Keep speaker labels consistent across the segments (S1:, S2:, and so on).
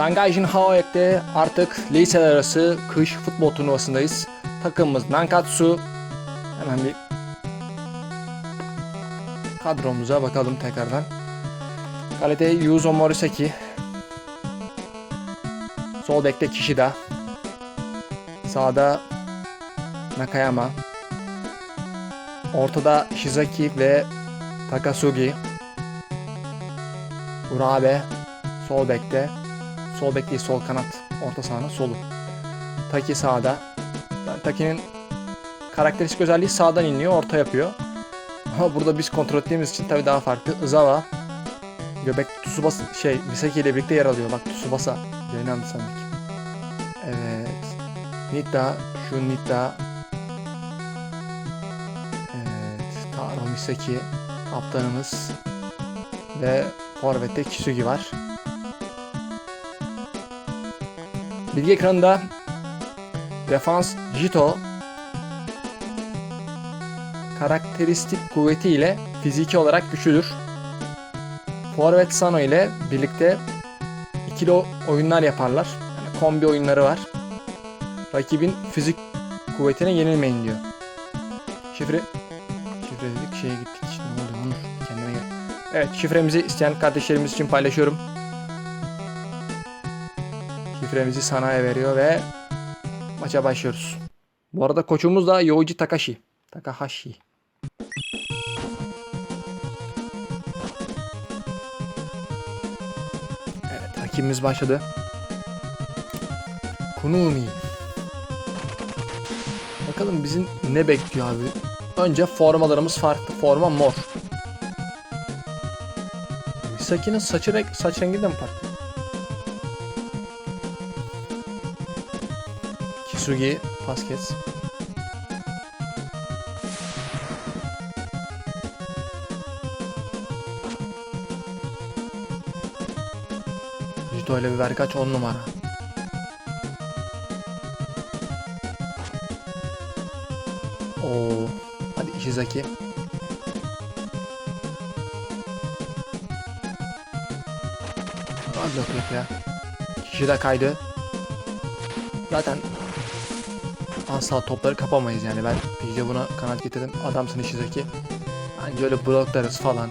S1: Zangajin Haoek'te artık liseler arası kış futbol turnuvasındayız. Takımımız Nankatsu. Hemen bir kadromuza bakalım tekrardan. Kalede Yuzo Morisaki. Sol bekte Kishida. Sağda Nakayama. Ortada Shizaki ve Takasugi. Urabe sol bekte. Sol bek değil sol kanat. Orta sahanın solu. Taki sağda. Taki'nin karakteristik özelliği sağdan iniyor, orta yapıyor. Ama burada biz kontrol ettiğimiz için tabii daha farklı. Izawa Göbek Tsubasa şey Misaki ile birlikte yer alıyor. Bak Tsubasa. Yeni andı sandık. Evet. Nita. Şu Nita. Evet. Taro Misaki. Kaptanımız. Ve Forvet'te Kisugi var. Bilgi ekranında Defans Jito karakteristik kuvvetiyle fiziki olarak güçlüdür. Forvet Sano ile birlikte ikili oyunlar yaparlar. Yani kombi oyunları var. Rakibin fizik kuvvetine yenilmeyin diyor. Şifre şifre dedik şeye gittik. Ne oluyor Onur? Kendine gel. Evet şifremizi isteyen kardeşlerimiz için paylaşıyorum. Şifremizi Sana'ya veriyor ve maça başlıyoruz. Bu arada koçumuz da Yoji Takashi. Takahashi. Evet rakibimiz başladı. Kunumi. Bakalım bizim ne bekliyor abi. Önce formalarımız farklı. Forma mor. Misaki'nin saçı renk, saç rengi de mi farklı? Kisugi Paskets. Jito ile bir verkaç 10 numara. Oo. Hadi Ishizaki. Hadi bakalım ya. Kişi de kaydı. Zaten asla topları kapamayız yani. Ben iyice buna kanat getirdim. Adamsın Ishizaki. Bence öyle bloklarız falan.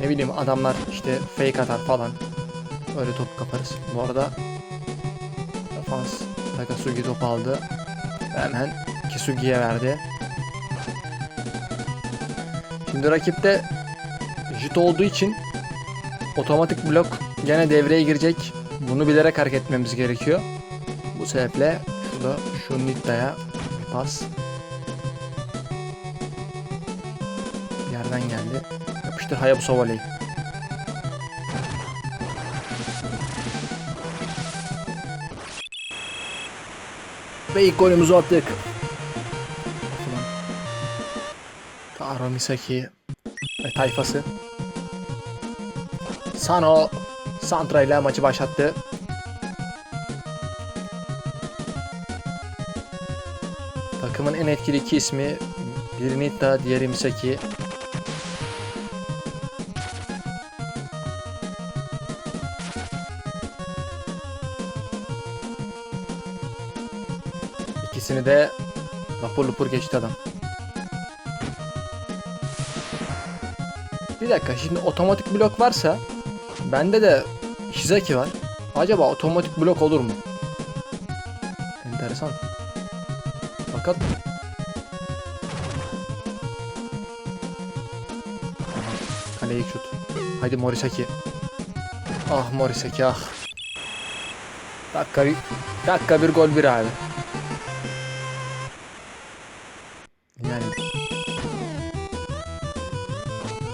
S1: Ne bileyim adamlar işte fake atar falan. Öyle top kaparız. Bu arada defans Takasugi top aldı. Hemen Kisugi'ye verdi. Şimdi rakipte Jit olduğu için otomatik blok gene devreye girecek. Bunu bilerek hareket etmemiz gerekiyor. Bu sebeple şurada şu Nitta'ya bir pas. Yerden geldi. Yapıştır Hayabusa voleyi. Ve ilk golümüzü attık. Taro Misaki ve tayfası. Sano Santra ile maçı başlattı. Takımın en etkili iki ismi biri Nita, diğeri Misaki. İkisini de lapur lupur geçti adam. Bir dakika şimdi otomatik blok varsa bende de Shizaki var. Acaba otomatik blok olur mu? Enteresan. Fakat Kaleye şut. Haydi Morisaki. Ah Morisaki ah. Dakika bir, dakika bir gol bir abi. Yani.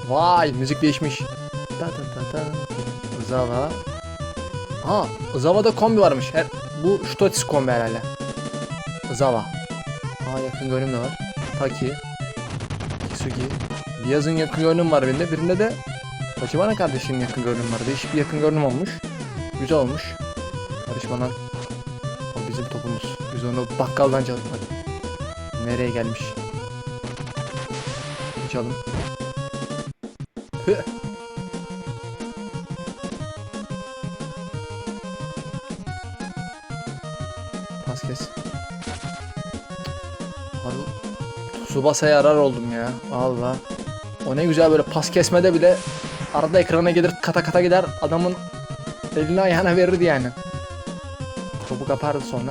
S1: Vay müzik değişmiş. Ta ta ta ta. Izawa. Ha, Izawa'da kombi varmış. Her, bu Stotis kombi herhalde. Izawa. Aa yakın görünüm de var. Taki. Kisugi. Diaz'ın yakın görünüm var birinde. Birinde de Tachibana kardeşinin yakın görünüm var. Değişik bir yakın görünüm olmuş. Güzel olmuş. Karışmadan. O bizim topumuz. Biz onu bakkaldan çaldık. Hadi. Nereye gelmiş? Çalım. Hıh. Tsubasa'ya yarar oldum ya. Valla. O ne güzel böyle pas kesmede bile arada ekrana gelir kata kata gider adamın eline ayağına verirdi yani. Topu kapardı sonra.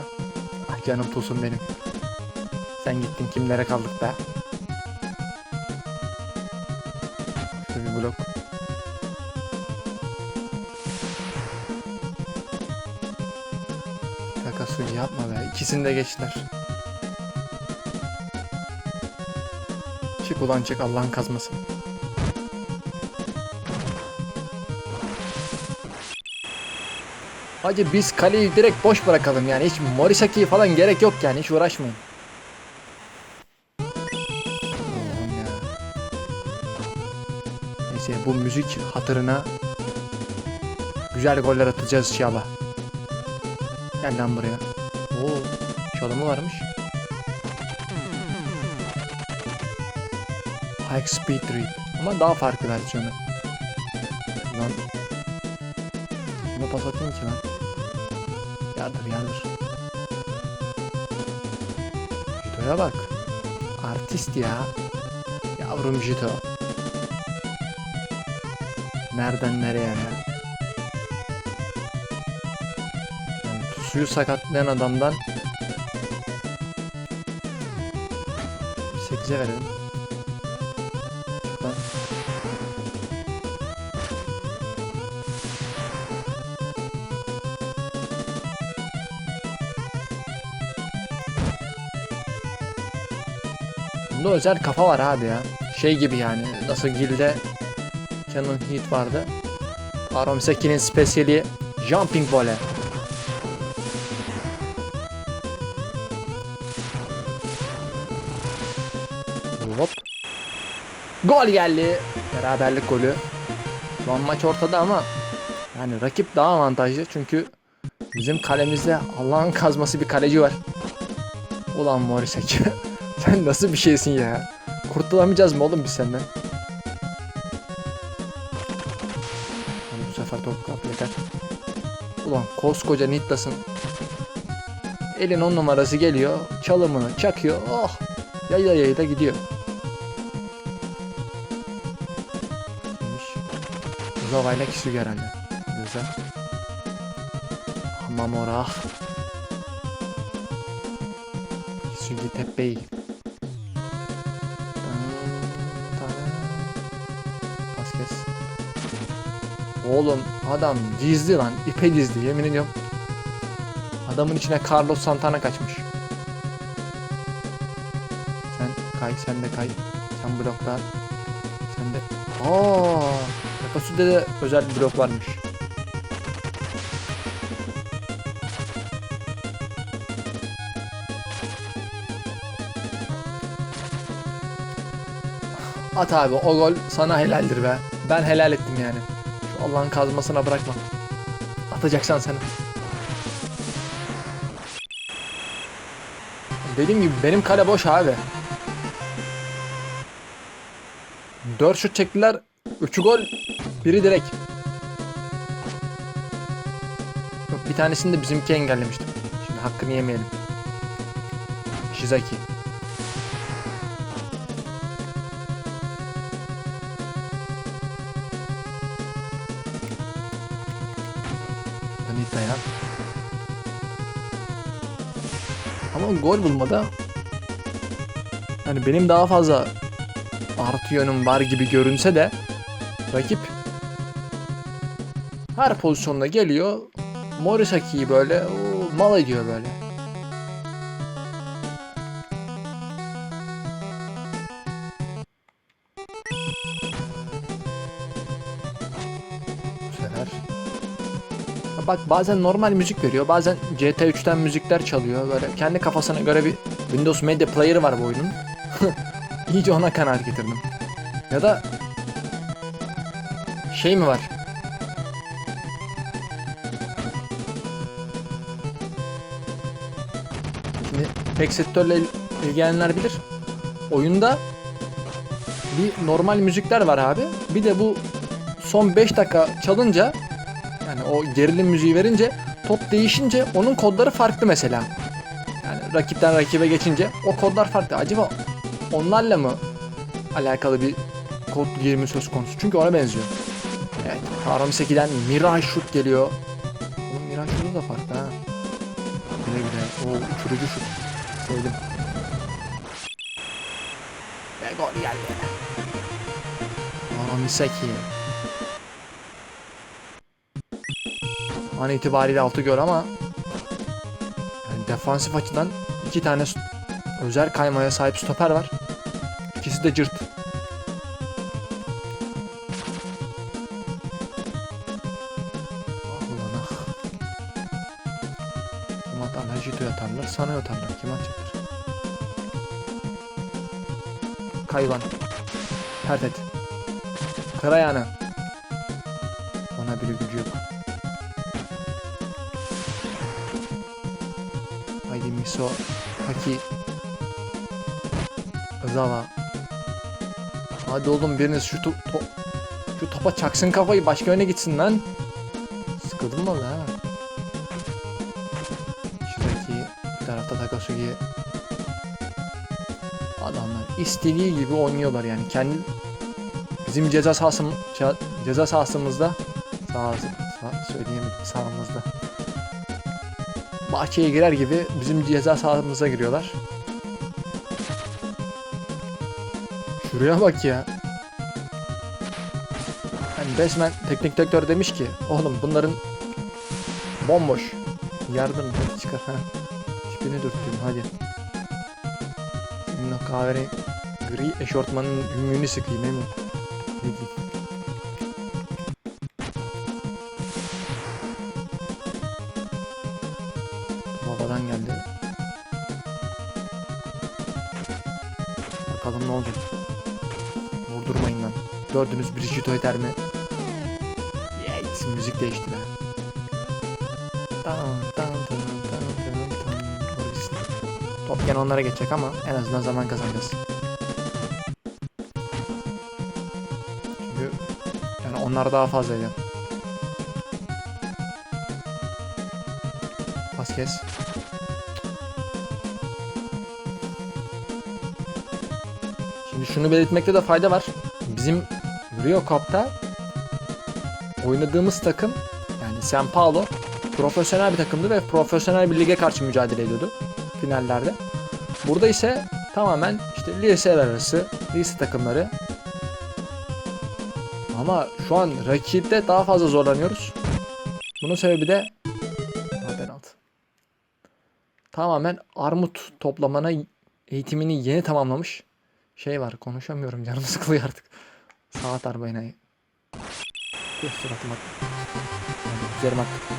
S1: Ah canım tosun benim. Sen gittin kimlere kaldık be. Şöyle bir blok. Takasugi yapma be. İkisini de geçtiler. Çık Allah'ın kazması. Hacı biz kaleyi direkt boş bırakalım yani hiç Morisaki'yi falan gerek yok yani hiç uğraşmayın. Neyse bu müzik hatırına güzel goller atacağız inşallah. Gel lan buraya. Oo, çalımı varmış. High speed read. Ama daha farklı versiyonu. Lan. Kime pas atayım ki lan? Yardır yardır. Jito'ya bak. Artist ya. Yavrum Jito. Nereden nereye ne? Yani suyu sakatlayan adamdan 8'e verelim. Bunda özel kafa var abi ya. Şey gibi yani. Nasıl Gil'de Canon Heat vardı. Aromisaki'nin spesiyeli Jumping Volley. Hop. Gol geldi. Beraberlik golü. Şu an maç ortada ama yani rakip daha avantajlı çünkü bizim kalemizde Allah'ın kazması bir kaleci var. Ulan Morisek. Sen nasıl bir şeysin ya? Kurtulamayacağız mı oğlum biz senden? Lan Bu sefer top yeter. Ulan koskoca Nittas'ın elin on numarası geliyor. Çalımını çakıyor. Oh! Yayla yayla gidiyor. Kimmiş? Uzavayla Kisugi herhalde. Güzel. Hamamora. Kisugi Teppei. Oğlum adam dizdi lan. ipe dizdi yemin ediyorum. Adamın içine Carlos Santana kaçmış. Sen kay, sen de kay. Sen blokla. Sen de... Aa, Takasu'da de özel bir blok varmış. At abi o gol sana helaldir be. Ben helal ettim yani. Allah'ın kazmasına bırakma. Atacaksan sen. Dediğim gibi benim kale boş abi. 4 şut çektiler. 3'ü gol. Biri direkt. Bir tanesini de bizimki engellemiştim. Şimdi hakkını yemeyelim. Shizaki. Anita ya. Ama gol bulmada hani benim daha fazla artı yönüm var gibi görünse de rakip her pozisyonda geliyor Morisaki'yi böyle o, mal ediyor böyle. Bak bazen normal müzik veriyor. Bazen GT3'ten müzikler çalıyor. Böyle kendi kafasına göre bir Windows Media Player'ı var bu oyunun. İyice ona kanaat getirdim. Ya da şey mi var? Şimdi tek sektörle il- ilgilenenler bilir. Oyunda bir normal müzikler var abi. Bir de bu son 5 dakika çalınca yani o gerilim müziği verince top değişince onun kodları farklı mesela. rakipten rakibe geçince o kodlar farklı. Acaba onlarla mı alakalı bir kod girimi söz konusu? Çünkü ona benziyor. Evet. Haramiseki'den Mirage Shoot geliyor. Oğlum Mirage Shoot'u da farklı ha. Güle güle. O uçurucu şut. Sevdim. Ve gol geldi. Haramiseki. An itibariyle 6 gol ama yani defansif açıdan iki tane özel kaymaya sahip stoper var. İkisi de cırt. Ah ah. Kim atarlar? Sana atarlar. Kim atacaktır? Kayvan. Pert et. Haydi Miso. Haki. Ozawa. Hadi oğlum biriniz şu to- to- şu topa çaksın kafayı başka yöne gitsin lan. Sıkıldım valla ha. Şuradaki bir tarafta Takasugi. Adamlar istediği gibi oynuyorlar yani. Kendi bizim ceza sahasım ce- ceza sahasımızda sağ, Bahçeye girer gibi bizim ceza sahamıza giriyorlar. Şuraya bak ya. Hani resmen teknik direktör demiş ki oğlum bunların bomboş. Yardım et, çıkar ha. Tipini dürttüm hadi. Senin o kahveri gri eşortmanın yümüğünü sıkayım emin. Bakalım ne olacak. Vurdurmayın lan. Dördünüz Brigitte yeter mi? Yes, müzik değişti be. Tam tam tam tam tam tam. Doğru gitsin. Top gene onlara geçecek ama en azından zaman kazanacağız. Çünkü yani onlar daha fazlaydı. Pas kes. Şunu belirtmekte de fayda var. Bizim Rio Cup'ta oynadığımız takım yani San Paulo profesyonel bir takımdı ve profesyonel bir lige karşı mücadele ediyordu finallerde. Burada ise tamamen işte liseler arası lise takımları. Ama şu an rakipte daha fazla zorlanıyoruz. Bunun sebebi de penaltı. Tamamen armut toplamana eğitimini yeni tamamlamış. Şey var konuşamıyorum canım sıkılıyor artık. Saat arbayına. Tüh suratıma. Yani Üzerime attı.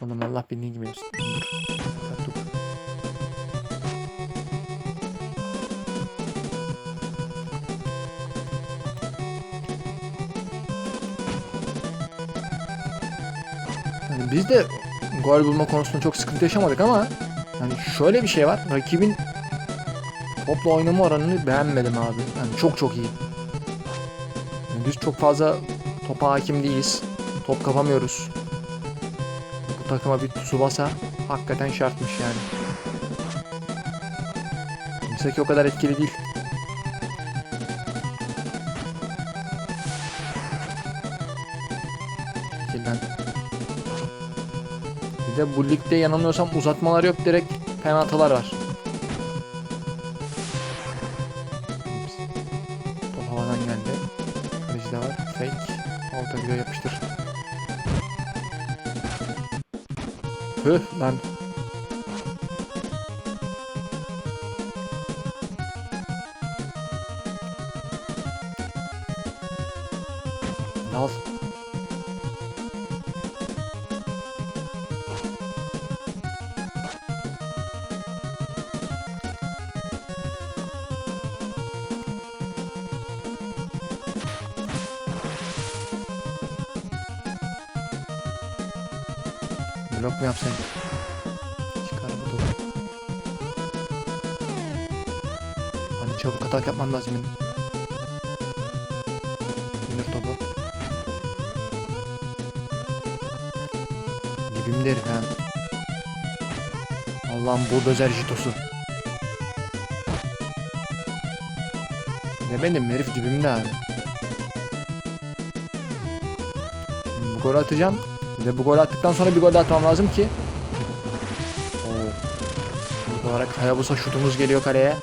S1: Oğlum Allah bildiğin gibi yapsın. Dur. Dur. Biz de gol bulma konusunda çok sıkıntı yaşamadık ama yani şöyle bir şey var. Rakibin topla oynama oranını beğenmedim abi. Yani çok çok iyi. Yani biz çok fazla topa hakim değiliz. Top kapamıyoruz. Bu takıma bir Tsubasa hakikaten şartmış yani. Misaki o kadar etkili değil. Bir de bu ligde yanılmıyorsam uzatmalar yok direkt penaltılar var. Top havadan geldi. Kaleci var. Fake. Alta gidiyor yapıştır. Tüh lan. Dal. Blok mu yapsaydık? Çıkar bu topu. Hadi çabuk atak yapmam lazım benim. İndir topu. Dibimde herif ha. Allah'ım buldozer jitosu. Ne benim herif dibimde abi. Golü atacağım. Bir de bu golü attıktan sonra bir gol daha atmam lazım ki. Oo. İlk olarak Hayabusa şutumuz geliyor kaleye.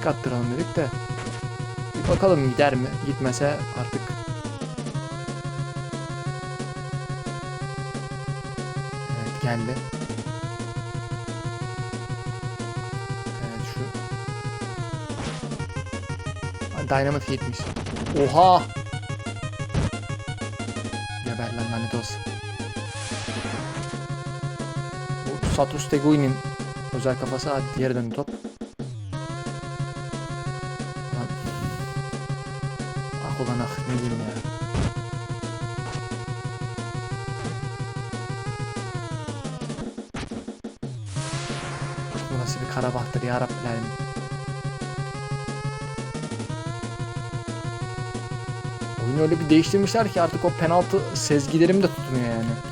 S1: Fake attıralım dedik de. Bir bakalım gider mi? Gitmese artık. Evet geldi. Evet şu. Dynamite gitmiş. Oha! Geber lan lanet olsun. Bu Satrus Tegui'nin özel kafası diğeri döndü top. Ulan ah ne diyeyim ya. Bu bir karabahtır ya. Oyunu öyle bir değiştirmişler ki artık o penaltı sezgilerim de tutmuyor yani.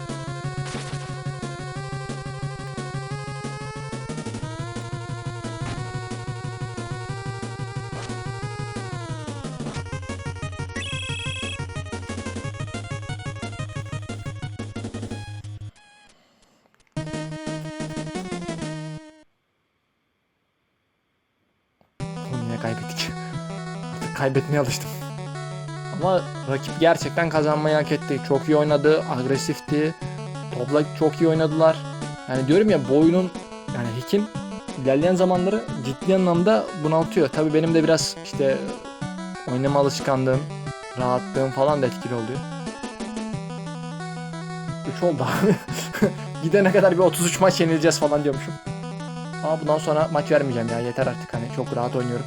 S1: Kaybettik. Artık kaybetmeye alıştım. Ama rakip gerçekten kazanmayı hak etti. Çok iyi oynadı, agresifti. Topla çok iyi oynadılar. Yani diyorum ya bu yani Hick'in ilerleyen zamanları ciddi anlamda bunaltıyor. Tabii benim de biraz işte oynama alışkanlığım, rahatlığım falan da etkili oluyor. 3 oldu abi. Gidene kadar bir 33 maç yenileceğiz falan diyormuşum. Ama bundan sonra maç vermeyeceğim ya yeter artık hani çok rahat oynuyorum.